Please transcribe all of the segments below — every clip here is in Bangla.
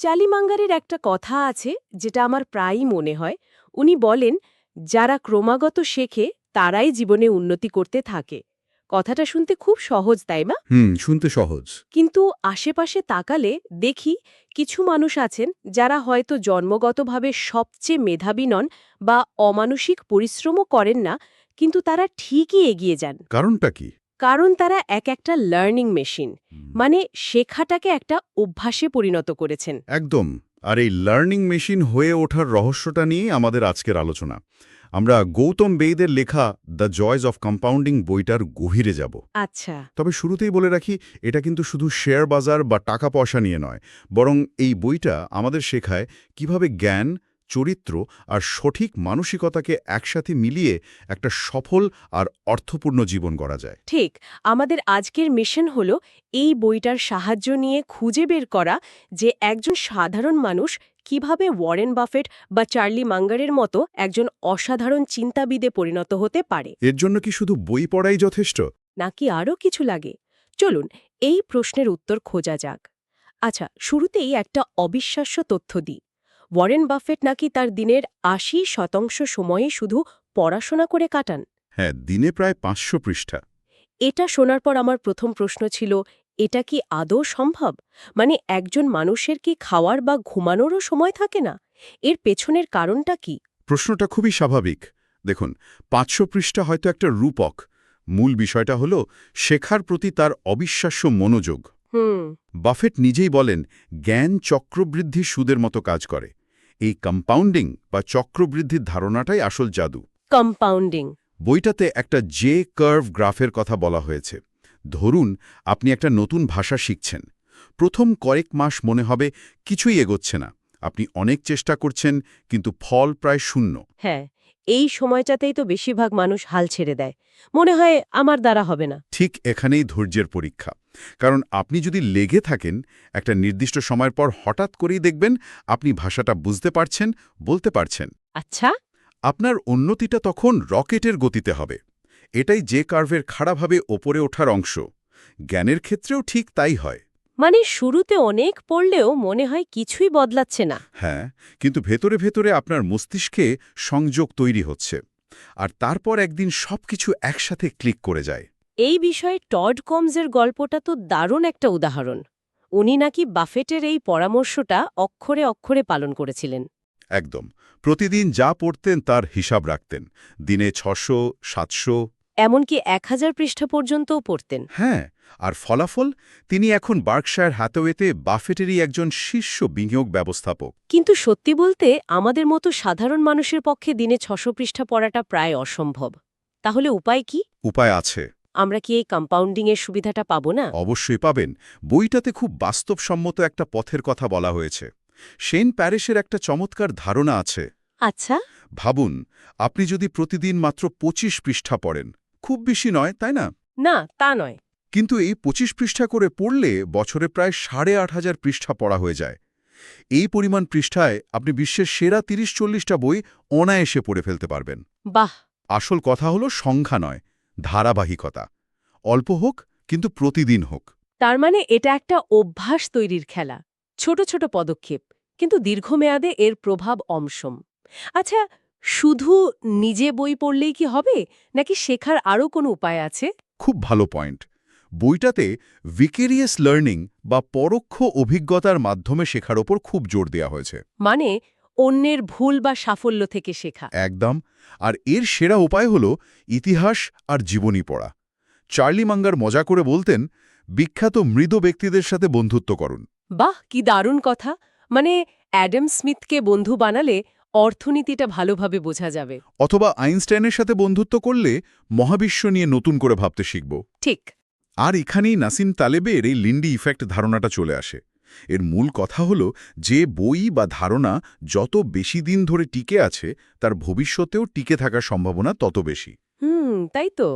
চালিমাঙ্গারের একটা কথা আছে যেটা আমার প্রায়ই মনে হয়। উনি বলেন যারা ক্রমাগত শেখে তারাই জীবনে উন্নতি করতে থাকে। কথাটা শুনতে খুব সহজ তাই না? হুম শুনতে সহজ। কিন্তু আশেপাশে তাকালে দেখি কিছু মানুষ আছেন যারা হয়তো জন্মগতভাবে সবচেয়ে মেধাবী নন বা অমানসিক পরিশ্রমও করেন না কিন্তু তারা ঠিকই এগিয়ে যান। কারণটা কি? কারণ তারা এক একটা লার্নিং মেশিন মানে শেখাটাকে একটা অভ্যাসে পরিণত করেছেন। একদম। আর এই লার্নিং মেশিন হয়ে ওঠার রহস্যটা নিয়ে আমাদের আজকের আলোচনা। আমরা গৌতম বেইদের লেখা দ্য জয়স অফ কম্পাউন্ডিং বইটার গভীরে যাব। আচ্ছা। তবে শুরুতেই বলে রাখি এটা কিন্তু শুধু শেয়ার বাজার বা টাকা পয়সা নিয়ে নয় বরং এই বইটা আমাদের শেখায় কীভাবে জ্ঞান চরিত্র আর সঠিক মানসিকতাকে একসাথে মিলিয়ে একটা সফল আর অর্থপূর্ণ জীবন গড়া যায়। ঠিক আমাদের আজকের মিশন হল এই বইটার সাহায্য নিয়ে খুঁজে বের করা যে একজন সাধারণ মানুষ কীভাবে ওয়ারেন বাফেট বা চার্লি মাঙ্গারের মতো একজন অসাধারণ চিন্তাবিদে পরিণত হতে পারে। এর জন্য কি শুধু বই পড়াই যথেষ্ট? নাকি আরও কিছু লাগে? চলুন এই প্রশ্নের উত্তর খোঁজা যাক। আচ্ছা শুরুতেই একটা অবিশ্বাস্য তথ্য দিই। ওয়ারেন বাফেট নাকি তার দিনের আশি শতাংশ সময়ে শুধু পড়াশোনা করে কাটান? হ্যাঁ দিনে প্রায় পাঁচশো পৃষ্ঠা। এটা শোনার পর আমার প্রথম প্রশ্ন ছিল এটা কি আদৌ সম্ভব? মানে একজন মানুষের কি খাওয়ার বা ঘুমানোরও সময় থাকে না? এর পেছনের কারণটা কি? প্রশ্নটা খুবই স্বাভাবিক। দেখুন পাঁচশো পৃষ্ঠা হয়তো একটা রূপক। মূল বিষয়টা হল শেখার প্রতি তার অবিশ্বাস্য মনোযোগ। হুম। বাফেট নিজেই বলেন জ্ঞান চক্রবৃদ্ধি সুদের মতো কাজ করে। এই কম্পাউন্ডিং বা চক্রবৃদ্ধির ধারণাটাই আসল জাদু। কম্পাউন্ডিং বইটাতে একটা জে কার্ভ গ্রাফের কথা বলা হয়েছে। ধরুন আপনি একটা নতুন ভাষা শিখছেন। প্রথম কয়েক মাস মনে হবে কিছুই এগোচ্ছে না। আপনি অনেক চেষ্টা করছেন কিন্তু ফল প্রায় শূন্য। হ্যাঁ এই সময়টাতেই তো বেশিরভাগ মানুষ হাল ছেড়ে দেয়। মনে হয় আমার দ্বারা হবে না। ঠিক এখানেই ধৈর্যের পরীক্ষা। কারণ আপনি যদি লেগে থাকেন একটা নির্দিষ্ট সময়ের পর হঠাৎ করেই দেখবেন আপনি ভাষাটা বুঝতে পারছেন বলতে পারছেন। আচ্ছা। আপনার উন্নতিটা তখন রকেটের গতিতে হবে। এটাই যে কার্ভের খাড়াভাবে ওপরে ওঠার অংশ। জ্ঞানের ক্ষেত্রেও ঠিক তাই হয়। মানে শুরুতে অনেক পড়লেও মনে হয় কিছুই বদলাচ্ছে না। হ্যাঁ কিন্তু ভেতরে ভেতরে আপনার মস্তিষ্কে সংযোগ তৈরি হচ্ছে। আর তারপর একদিন সবকিছু একসাথে ক্লিক করে যায়। এই বিষয়ে টড কমসের গল্পটা তো দারুণ একটা উদাহরণ। উনি নাকি বাফেটের এই পরামর্শটা অক্ষরে অক্ষরে পালন করেছিলেন। একদম। প্রতিদিন যা পড়তেন তার হিসাব রাখতেন। দিনে ছশো সাতশো। এমনকি এক হাজার পৃষ্ঠা পর্যন্তও পড়তেন। হ্যাঁ আর ফলাফল? তিনি এখন বার্কশায়ার হ্যাথওয়েতে বাফেটেরই একজন শীর্ষ বিনিয়োগ ব্যবস্থাপক। কিন্তু সত্যি বলতে আমাদের মতো সাধারণ মানুষের পক্ষে দিনে ছশো পৃষ্ঠা পড়াটা প্রায় অসম্ভব। তাহলে উপায় কি? উপায় আছে। আমরা কি এই কম্পাউন্ডিংয়ের সুবিধাটা পাব না? অবশ্যই পাবেন। বইটাতে খুব বাস্তবসম্মত একটা পথের কথা বলা হয়েছে। শেন প্যারিসের একটা চমৎকার ধারণা আছে। আচ্ছা। ভাবুন আপনি যদি প্রতিদিন মাত্র ২৫ পৃষ্ঠা পড়েন খুব বেশি নয় তাই না? না তা নয়। কিন্তু এই ২৫ পৃষ্ঠা করে পড়লে বছরে প্রায় সাড়ে আট হাজার পৃষ্ঠা পড়া হয়ে যায়। এই পরিমাণ পৃষ্ঠায় আপনি বিশ্বের সেরা তিরিশ চল্লিশটা বই অনায়াসে পড়ে ফেলতে পারবেন। বাহ! আসল কথা হলো সংখ্যা নয়। ধারাবাহিকতা। অল্প হোক কিন্তু প্রতিদিন হোক। তার মানে এটা একটা অভ্যাস তৈরির খেলা। ছোট ছোট পদক্ষেপ কিন্তু দীর্ঘমেয়াদে এর প্রভাব অমসম। আচ্ছা শুধু নিজে বই পড়লেই কি হবে? নাকি শেখার আরও কোনো উপায় আছে? খুব ভালো পয়েন্ট। বইটাতে ভিকেরিয়াস লার্নিং বা পরোক্ষ অভিজ্ঞতার মাধ্যমে শেখার ওপর খুব জোর দেওয়া হয়েছে। মানে অন্যের ভুল বা সাফল্য থেকে শেখা। একদম। আর এর সেরা উপায় হল ইতিহাস আর জীবনী পড়া। চার্লি মাঙ্গার মজা করে বলতেন বিখ্যাত মৃদ ব্যক্তিদের সাথে বন্ধুত্ব করুন। বাহ কি দারুণ কথা। মানে অ্যাডাম স্মিথকে বন্ধু বানালে অর্থনীতিটা ভালোভাবে বোঝা যাবে। অথবা আইনস্টাইনের সাথে বন্ধুত্ব করলে মহাবিশ্ব নিয়ে নতুন করে ভাবতে শিখব। ঠিক। আর এখানেই নাসিম তালেবের এই লিন্ডি ইফেক্ট ধারণাটা চলে আসে। এর মূল কথা হল যে বই বা ধারণা যত বেশি দিন ধরে টিকে আছে তার ভবিষ্যতেও টিকে থাকার সম্ভাবনা তত বেশি। হুম তাই তো।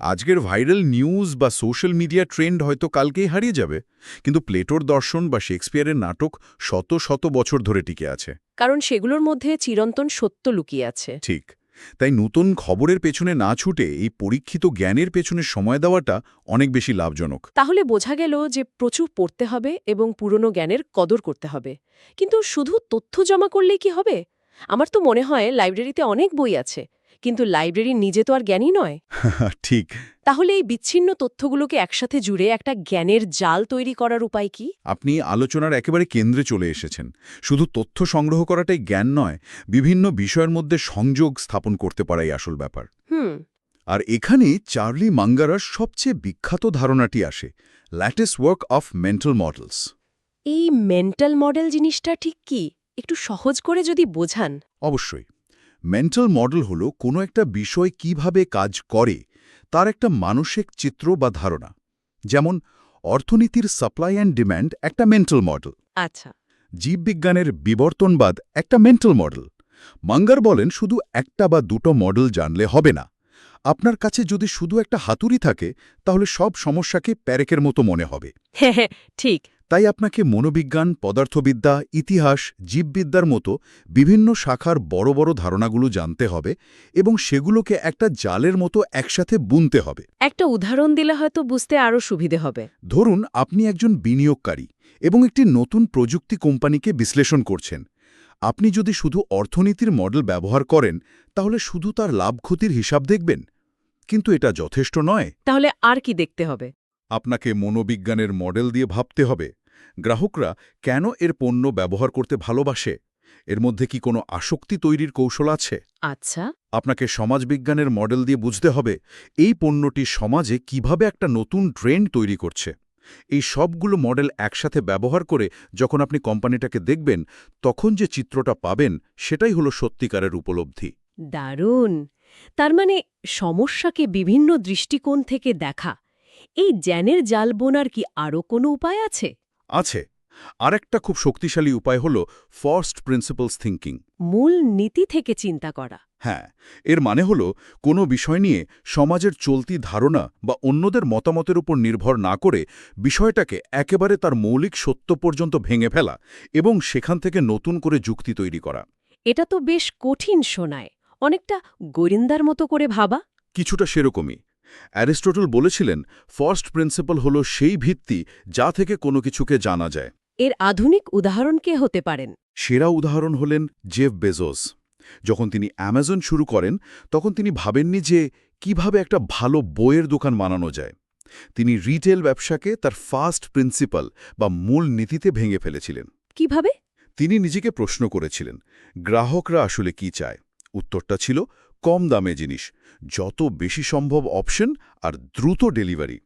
আজকের ভাইরাল নিউজ বা সোশ্যাল মিডিয়া ট্রেন্ড হয়তো কালকেই হারিয়ে যাবে কিন্তু প্লেটোর দর্শন বা শেক্সপিয়ারের নাটক শত শত বছর ধরে টিকে আছে। কারণ সেগুলোর মধ্যে চিরন্তন সত্য লুকিয়ে আছে। ঠিক। তাই নতুন খবরের পেছনে না ছুটে এই পরীক্ষিত জ্ঞানের পেছনে সময় দেওয়াটা অনেক বেশি লাভজনক। তাহলে বোঝা গেল যে প্রচুর পড়তে হবে এবং পুরনো জ্ঞানের কদর করতে হবে। কিন্তু শুধু তথ্য জমা করলেই কি হবে? আমার তো মনে হয় লাইব্রেরিতে অনেক বই আছে। কিন্তু লাইব্রেরি নিজে তো আর জ্ঞানী নয়। ঠিক। তাহলে এই বিচ্ছিন্ন তথ্যগুলোকে একসাথে জুড়ে একটা জ্ঞানের জাল তৈরি করার উপায় কি? আপনি আলোচনার একেবারে কেন্দ্রে চলে এসেছেন। শুধু তথ্য সংগ্রহ করাটাই জ্ঞান নয় বিভিন্ন বিষয়ের মধ্যে সংযোগ স্থাপন করতে পারাই আসল ব্যাপার। হুম। আর এখানে চার্লি মাঙ্গারার সবচেয়ে বিখ্যাত ধারণাটি আসে latticework of mental models. এই মেন্টাল মডেল জিনিসটা ঠিক কি? একটু সহজ করে যদি বোঝান। অবশ্যই। মেন্টাল মডেল হল কোনো একটা বিষয় কীভাবে কাজ করে তার একটা মানসিক চিত্র বা ধারণা। যেমন অর্থনীতির সাপ্লাই অ্যান্ড ডিম্যান্ড একটা মেন্টাল মডেল আচ্ছা। জীববিজ্ঞানের বিবর্তনবাদ একটা মেন্টাল মডেল মাঙ্গার বলেন শুধু একটা বা দুটো মডেল জানলে হবে না। আপনার কাছে যদি শুধু একটা হাতুড়ি থাকে তাহলে সব সমস্যাকে প্যারেকের মতো মনে হবে। হ্যাঁ হ্যাঁ ঠিক। তাই আপনাকে মনোবিজ্ঞান পদার্থবিদ্যা ইতিহাস জীববিদ্যার মতো বিভিন্ন শাখার বড় বড় ধারণাগুলো জানতে হবে এবং সেগুলোকে একটা জালের মতো একসাথে বুনতে হবে। একটা উদাহরণ দিলে হয়তো বুঝতে আরও সুবিধে হবে। ধরুন আপনি একজন বিনিয়োগকারী এবং একটি নতুন প্রযুক্তি কোম্পানিকে বিশ্লেষণ করছেন। আপনি যদি শুধু অর্থনীতির মডেল ব্যবহার করেন তাহলে শুধু তার লাভ ক্ষতির হিসাব দেখবেন? কিন্তু এটা যথেষ্ট নয়। তাহলে আর কি দেখতে হবে? আপনাকে মনোবিজ্ঞানের মডেল দিয়ে ভাবতে হবে। গ্রাহকরা কেন এর পণ্য ব্যবহার করতে ভালোবাসে? এর মধ্যে কি কোনো আসক্তি তৈরির কৌশল আছে? আচ্ছা। আপনাকে সমাজবিজ্ঞানের মডেল দিয়ে বুঝতে হবে এই পণ্যটি সমাজে কীভাবে একটা নতুন ট্রেন্ড তৈরি করছে। এই সবগুলো মডেল একসাথে ব্যবহার করে যখন আপনি কোম্পানিটাকে দেখবেন তখন যে চিত্রটা পাবেন সেটাই হলো সত্যিকারের উপলব্ধি। দারুণ! তার মানে সমস্যাকে বিভিন্ন দৃষ্টিকোণ থেকে দেখা এই জ্ঞানের জাল বোনার কি আরও কোনো উপায় আছে? আছে। আরেকটা খুব শক্তিশালী উপায় হল ফার্স্ট প্রিন্সিপালস থিঙ্কিং মূল নীতি থেকে চিন্তা করা। হ্যাঁ এর মানে হল কোনো বিষয় নিয়ে সমাজের চলতি ধারণা বা অন্যদের মতামতের উপর নির্ভর না করে বিষয়টাকে একেবারে তার মৌলিক সত্য পর্যন্ত ভেঙে ফেলা এবং সেখান থেকে নতুন করে যুক্তি তৈরি করা। এটা তো বেশ কঠিন শোনায়। অনেকটা গোরিন্দার মতো করে ভাবা। কিছুটা সেরকমই। অ্যারিস্টোটল বলেছিলেন ফার্স্ট প্রিন্সিপাল হল সেই ভিত্তি যা থেকে কোনো কিছুকে জানা যায়। এর আধুনিক উদাহরণ কে হতে পারেন? সেরা উদাহরণ হলেন জেফ বেজোস। যখন তিনি অ্যামাজন শুরু করেন তখন তিনি ভাবেননি যে কীভাবে একটা ভালো বইয়ের দোকান বানানো যায়। তিনি রিটেল ব্যবসাকে তার ফার্স্ট প্রিন্সিপাল বা মূল নীতিতে ভেঙে ফেলেছিলেন। কীভাবে? তিনি নিজেকে প্রশ্ন করেছিলেন গ্রাহকরা আসলে কি চায়? উত্তরটা ছিল কম দামে জিনিস যত বেশি সম্ভব অপশন আর দ্রুত ডেলিভারি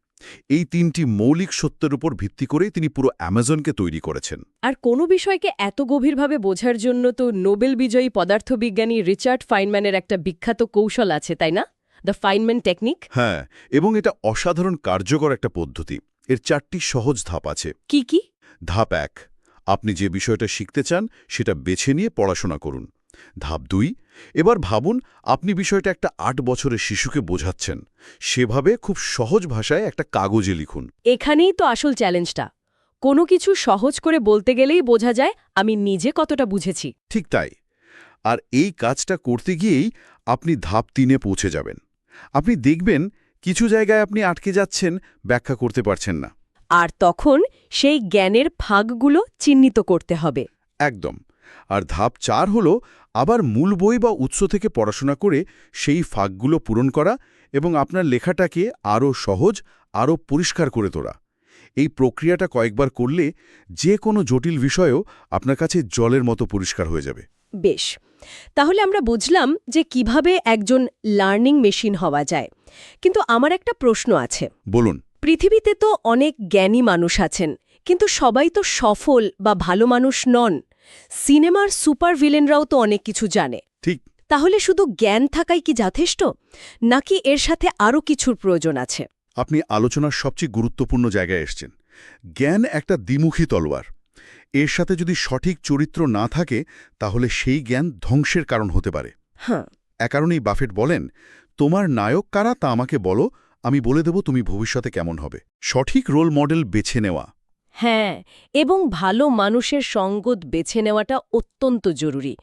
এই তিনটি মৌলিক সত্যের উপর ভিত্তি করে তিনি পুরো অ্যামাজনকে তৈরি করেছেন। আর কোনো বিষয়কে এত গভীরভাবে বোঝার জন্য তো নোবেল বিজয়ী পদার্থবিজ্ঞানী রিচার্ড ফাইনম্যানের একটা বিখ্যাত কৌশল আছে তাই না? দ্য ফাইনম্যান টেকনিক হ্যাঁ এবং এটা অসাধারণ কার্যকর একটা পদ্ধতি। এর চারটি সহজ ধাপ আছে। কি কি? ধাপ এক আপনি যে বিষয়টা শিখতে চান সেটা বেছে নিয়ে পড়াশোনা করুন। ধাপ দুই এবার ভাবুন আপনি বিষয়টা একটা আট বছরের শিশুকে বোঝাচ্ছেন। সেভাবে খুব সহজ ভাষায় একটা কাগজে লিখুন। এখানেই তো আসল চ্যালেঞ্জটা। কোনো কিছু সহজ করে বলতে গেলেই বোঝা যায় আমি নিজে কতটা বুঝেছি। ঠিক তাই। আর এই কাজটা করতে গিয়েই আপনি ধাপ তিনে পৌঁছে যাবেন। আপনি দেখবেন কিছু জায়গায় আপনি আটকে যাচ্ছেন ব্যাখ্যা করতে পারছেন না। আর তখন সেই জ্ঞানের ফাঁকগুলো চিহ্নিত করতে হবে। একদম। আর ধাপ চার হল আবার মূল বই বা উৎস থেকে পড়াশোনা করে সেই ফাঁকগুলো পূরণ করা এবং আপনার লেখাটাকে আরও সহজ আরও পরিষ্কার করে তোলা। এই প্রক্রিয়াটা কয়েকবার করলে যে কোনো জটিল বিষয়ও আপনার কাছে জলের মতো পরিষ্কার হয়ে যাবে। বেশ তাহলে আমরা বুঝলাম যে কীভাবে একজন লার্নিং মেশিন হওয়া যায়। কিন্তু আমার একটা প্রশ্ন আছে। বলুন। পৃথিবীতে তো অনেক জ্ঞানী মানুষ আছেন। কিন্তু সবাই তো সফল বা ভালো মানুষ নন। সিনেমার সুপার ভিলেনরাও তো অনেক কিছু জানে। ঠিক। তাহলে শুধু জ্ঞান থাকাই কি যথেষ্ট? নাকি এর সাথে আরও কিছুর প্রয়োজন আছে? আপনি আলোচনার সবচেয়ে গুরুত্বপূর্ণ জায়গায় এসছেন। জ্ঞান একটা দ্বিমুখী তলোয়ার। এর সাথে যদি সঠিক চরিত্র না থাকে তাহলে সেই জ্ঞান ধ্বংসের কারণ হতে পারে। হ্যাঁ। এ কারণেই বাফেট বলেন তোমার নায়ক কারা তা আমাকে বলো আমি বলে দেব তুমি ভবিষ্যতে কেমন হবে। সঠিক রোল মডেল বেছে নেওয়া। হ্যাঁ এবং ভালো মানুষের সঙ্গত বেছে নেওয়াটা অত্যন্ত জরুরি।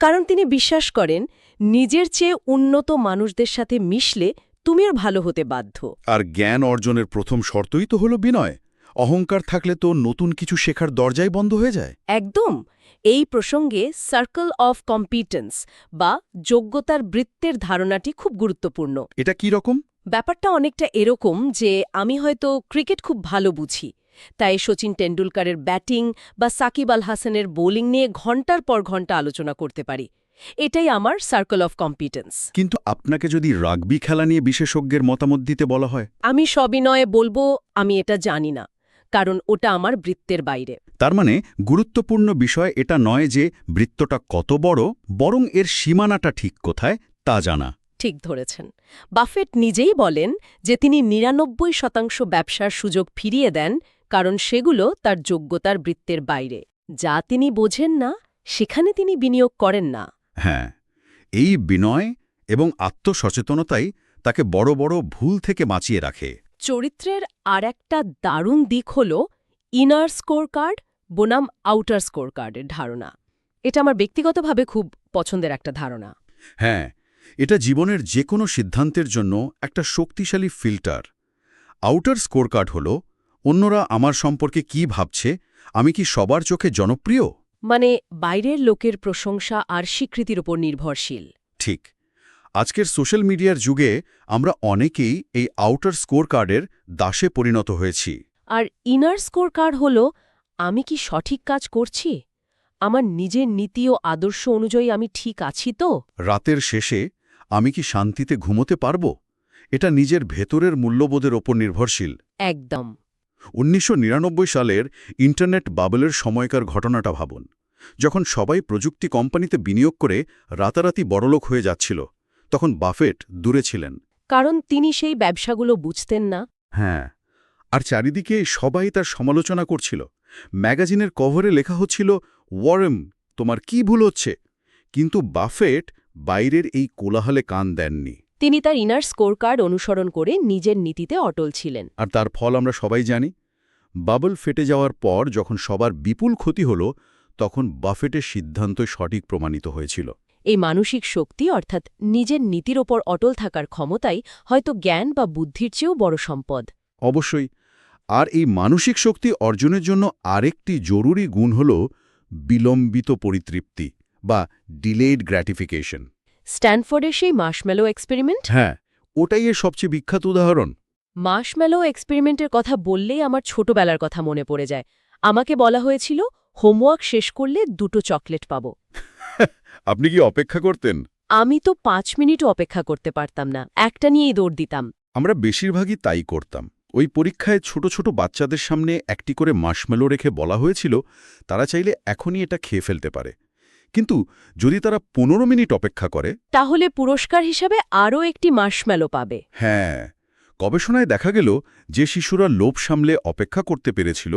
কারণ তিনি বিশ্বাস করেন নিজের চেয়ে উন্নত মানুষদের সাথে মিশলে তুমিও ভালো হতে বাধ্য। আর জ্ঞান অর্জনের প্রথম শর্তই তো হলো বিনয়। অহংকার থাকলে তো নতুন কিছু শেখার দরজাই বন্ধ হয়ে যায়। একদম। এই প্রসঙ্গে সার্কেল অফ কম্পিটেন্স বা যোগ্যতার বৃত্তের ধারণাটি খুব গুরুত্বপূর্ণ। এটা কি রকম? ব্যাপারটা অনেকটা এরকম যে আমি হয়তো ক্রিকেট খুব ভালো বুঝি। তাই সচিন টেন্ডুলকারের ব্যাটিং বা সাকিব আল হাসানের বোলিং নিয়ে ঘণ্টার পর ঘণ্টা আলোচনা করতে পারি। এটাই আমার সার্কেল অফ কম্পিটেন্স কিন্তু আপনাকে যদি রাগবি খেলা নিয়ে বিশেষজ্ঞের মতামত দিতে বলা হয়? আমি সবিনয়ে বলব আমি এটা জানি না কারণ ওটা আমার বৃত্তের বাইরে। তার মানে গুরুত্বপূর্ণ বিষয় এটা নয় যে বৃত্তটা কত বড় বরং এর সীমানাটা ঠিক কোথায় তা জানা। ঠিক ধরেছেন। বাফেট নিজেই বলেন যে তিনি নিরানব্বই শতাংশ ব্যবসার সুযোগ ফিরিয়ে দেন কারণ সেগুলো তার যোগ্যতার বৃত্তের বাইরে। যা তিনি বোঝেন না সেখানে তিনি বিনিয়োগ করেন না। হ্যাঁ এই বিনয় এবং আত্মসচেতনতাই তাকে বড় বড় ভুল থেকে বাঁচিয়ে রাখে। চরিত্রের আর একটা দারুণ দিক হল ইনার স্কোর কার্ড বনাম আউটার স্কোর কার্ডের ধারণা। এটা আমার ব্যক্তিগতভাবে খুব পছন্দের একটা ধারণা। হ্যাঁ এটা জীবনের যে কোনো সিদ্ধান্তের জন্য একটা শক্তিশালী ফিল্টার। আউটার স্কোর কার্ড হল অন্যরা আমার সম্পর্কে কি ভাবছে? আমি কি সবার চোখে জনপ্রিয়? মানে বাইরের লোকের প্রশংসা আর স্বীকৃতির ওপর নির্ভরশীল। ঠিক। আজকের সোশ্যাল মিডিয়ার যুগে আমরা অনেকেই এই আউটার স্কোর কার্ডের দাসে পরিণত হয়েছি। আর ইনার স্কোর কার্ড হল আমি কি সঠিক কাজ করছি? আমার নিজের নীতি ও আদর্শ অনুযায়ী আমি ঠিক আছি তো? রাতের শেষে আমি কি শান্তিতে ঘুমোতে পারব? এটা নিজের ভেতরের মূল্যবোধের ওপর নির্ভরশীল। একদম। উনিশশো নিরানব্বই সালের ইন্টারনেট বাবলের সময়কার ঘটনাটা ভাবুন। যখন সবাই প্রযুক্তি কোম্পানিতে বিনিয়োগ করে রাতারাতি বড়লোক হয়ে যাচ্ছিল তখন বাফেট দূরে ছিলেন। কারণ তিনি সেই ব্যবসাগুলো বুঝতেন না। হ্যাঁ আর চারিদিকে সবাই তার সমালোচনা করছিল। ম্যাগাজিনের কভারে লেখা হচ্ছিল ওয়ারেম তোমার কি ভুল হচ্ছে? কিন্তু বাফেট বাইরের এই কোলাহলে কান দেননি। তিনি তার ইনার স্কোর কার্ড অনুসরণ করে নিজের নীতিতে অটল ছিলেন। আর তার ফল আমরা সবাই জানি বাবল ফেটে যাওয়ার পর যখন সবার বিপুল ক্ষতি হল তখন বাফেটের সিদ্ধান্তই সঠিক প্রমাণিত হয়েছিল। এই মানসিক শক্তি অর্থাৎ নিজের নীতির ওপর অটল থাকার ক্ষমতাই হয়তো জ্ঞান বা বুদ্ধির চেয়েও বড় সম্পদ। অবশ্যই আর এই মানসিক শক্তি অর্জনের জন্য আরেকটি জরুরি গুণ হল বিলম্বিত পরিতৃপ্তি বা ডিলেড গ্র্যাটিফিকেশন। স্ট্যানফোর্ডের সেই মার্শম্যালো এক্সপেরিমেন্ট? হ্যাঁ ওটাই এর সবচেয়ে বিখ্যাত উদাহরণ। মার্শম্যালো এক্সপেরিমেন্টের কথা বললেই আমার ছোটবেলার কথা মনে পড়ে যায়। আমাকে বলা হয়েছিল হোমওয়ার্ক শেষ করলে দুটো চকলেট পাব। আপনি কি অপেক্ষা করতেন? আমি তো পাঁচ মিনিটও অপেক্ষা করতে পারতাম না। একটা নিয়েই দৌড় দিতাম। আমরা বেশিরভাগই তাই করতাম। ওই পরীক্ষায় ছোট ছোট বাচ্চাদের সামনে একটি করে মার্শমেলো রেখে বলা হয়েছিল তারা চাইলে এখনই এটা খেয়ে ফেলতে পারে। কিন্তু যদি তারা পনেরো মিনিট অপেক্ষা করে তাহলে পুরস্কার হিসাবে আরও একটি মার্শম্যালো পাবে। হ্যাঁ গবেষণায় দেখা গেল যে শিশুরা লোভ সামলে অপেক্ষা করতে পেরেছিল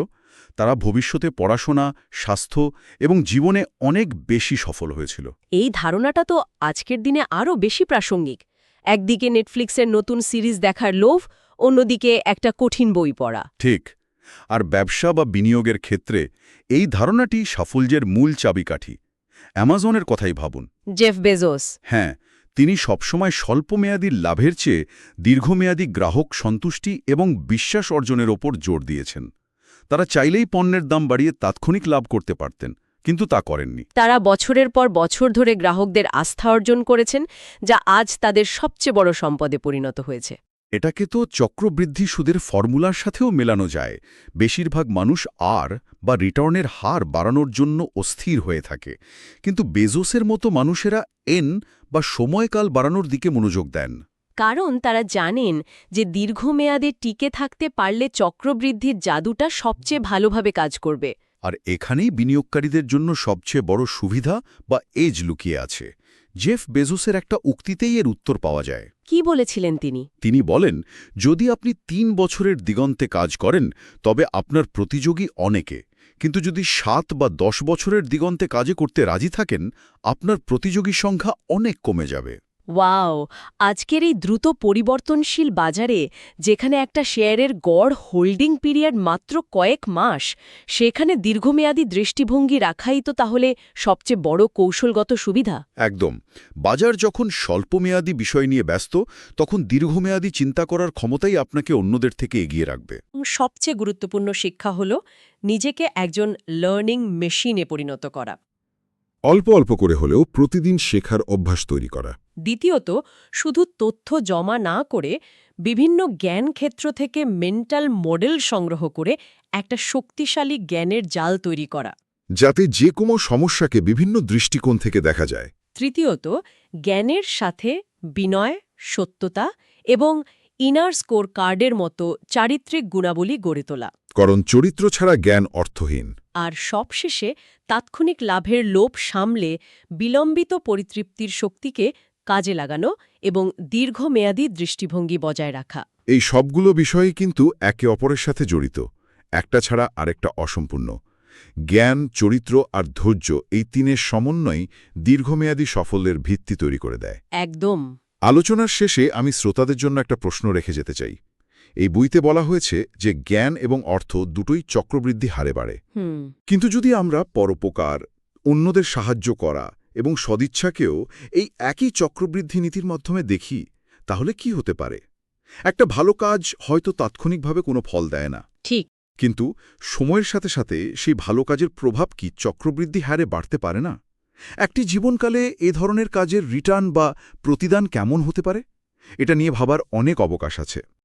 তারা ভবিষ্যতে পড়াশোনা স্বাস্থ্য এবং জীবনে অনেক বেশি সফল হয়েছিল। এই ধারণাটা তো আজকের দিনে আরও বেশি প্রাসঙ্গিক। একদিকে নেটফ্লিক্সের নতুন সিরিজ দেখার লোভ অন্যদিকে একটা কঠিন বই পড়া। ঠিক আর ব্যবসা বা বিনিয়োগের ক্ষেত্রে এই ধারণাটি সাফল্যের মূল চাবিকাঠি। অ্যামাজনের কথাই ভাবুন। Jeff Bezos. হ্যাঁ তিনি সবসময় স্বল্পমেয়াদী লাভের চেয়ে দীর্ঘমেয়াদী গ্রাহক সন্তুষ্টি এবং বিশ্বাস অর্জনের ওপর জোর দিয়েছেন। তারা চাইলেই পণ্যের দাম বাড়িয়ে তাৎক্ষণিক লাভ করতে পারতেন কিন্তু তা করেননি। তারা বছরের পর বছর ধরে গ্রাহকদের আস্থা অর্জন করেছেন যা আজ তাদের সবচেয়ে বড় সম্পদে পরিণত হয়েছে। এটাকে তো চক্রবৃদ্ধি সুদের ফর্মুলার সাথেও মেলানো যায়। বেশিরভাগ মানুষ আর বা রিটার্নের হার বাড়ানোর জন্য অস্থির হয়ে থাকে। কিন্তু বেজোসের মতো মানুষেরা এন বা সময়কাল বাড়ানোর দিকে মনোযোগ দেন। কারণ তারা জানেন যে দীর্ঘমেয়াদে টিকে থাকতে পারলে চক্রবৃদ্ধির জাদুটা সবচেয়ে ভালোভাবে কাজ করবে। আর এখানেই বিনিয়োগকারীদের জন্য সবচেয়ে বড় সুবিধা বা এজ লুকিয়ে আছে। জেফ বেজোসের একটা উক্তিতেই এর উত্তর পাওয়া যায়। কি বলেছিলেন তিনি? তিনি বলেন, যদি আপনি তিন বছরের দিগন্তে কাজ করেন, তবে আপনার প্রতিযোগী অনেকে। কিন্তু যদি সাত বা দশ বছরের দিগন্তে কাজে করতে রাজি থাকেন, আপনার প্রতিযোগী সংখ্যা অনেক কমে যাবে। ওয়াও আজকের এই দ্রুত পরিবর্তনশীল বাজারে যেখানে একটা শেয়ারের গড় হোল্ডিং পিরিয়ড মাত্র কয়েক মাস সেখানে দীর্ঘমেয়াদী দৃষ্টিভঙ্গি রাখাই তো তাহলে সবচেয়ে বড় কৌশলগত সুবিধা। একদম। বাজার যখন স্বল্পমেয়াদী বিষয় নিয়ে ব্যস্ত তখন দীর্ঘমেয়াদী চিন্তা করার ক্ষমতাই আপনাকে অন্যদের থেকে এগিয়ে রাখবে। সবচেয়ে গুরুত্বপূর্ণ শিক্ষা হল নিজেকে একজন লার্নিং মেশিনে পরিণত করা। অল্প অল্প করে হলেও প্রতিদিন শেখার অভ্যাস তৈরি করা। দ্বিতীয়ত শুধু তথ্য জমা না করে বিভিন্ন জ্ঞান ক্ষেত্র থেকে মেন্টাল মডেল সংগ্রহ করে একটা শক্তিশালী জ্ঞানের জাল তৈরি করা। যাতে যে কোনো সমস্যাকে বিভিন্ন দৃষ্টিকোণ থেকে দেখা যায়। তৃতীয়ত জ্ঞানের সাথে বিনয় সত্যতা এবং ইনার স্কোর কার্ডের মতো চারিত্রিক গুণাবলী গড়ে তোলা। কারণ চরিত্র ছাড়া জ্ঞান অর্থহীন। আর সবশেষে তাৎক্ষণিক লাভের লোভ সামলে বিলম্বিত পরিতৃপ্তির শক্তিকে কাজে লাগানো এবং দীর্ঘমেয়াদী দৃষ্টিভঙ্গি বজায় রাখা। এই সবগুলো বিষয়ই কিন্তু একে অপরের সাথে জড়িত একটা ছাড়া আরেকটা অসম্পূর্ণ। জ্ঞান চরিত্র আর ধৈর্য এই তিনের সমন্বয় দীর্ঘমেয়াদী সাফল্যের ভিত্তি তৈরি করে দেয়। একদম। আলোচনার শেষে আমি শ্রোতাদের জন্য একটা প্রশ্ন রেখে যেতে চাই। এই বইতে বলা হয়েছে যে জ্ঞান এবং অর্থ দুটোই চক্রবৃদ্ধি হারে বাড়ে। কিন্তু যদি আমরা পরোপকার অন্যদের সাহায্য করা এবং সদিচ্ছাকেও এই একই চক্রবৃদ্ধি নীতির মাধ্যমে দেখি তাহলে কি হতে পারে? একটা ভালো কাজ হয়তো তাৎক্ষণিকভাবে কোনো ফল দেয় না। ঠিক। কিন্তু সময়ের সাথে সাথে সেই ভালো কাজের প্রভাব কি চক্রবৃদ্ধি হারে বাড়তে পারে না? একটি জীবনকালে এ ধরনের কাজের রিটার্ন বা প্রতিদান কেমন হতে পারে? এটা নিয়ে ভাবার অনেক অবকাশ আছে।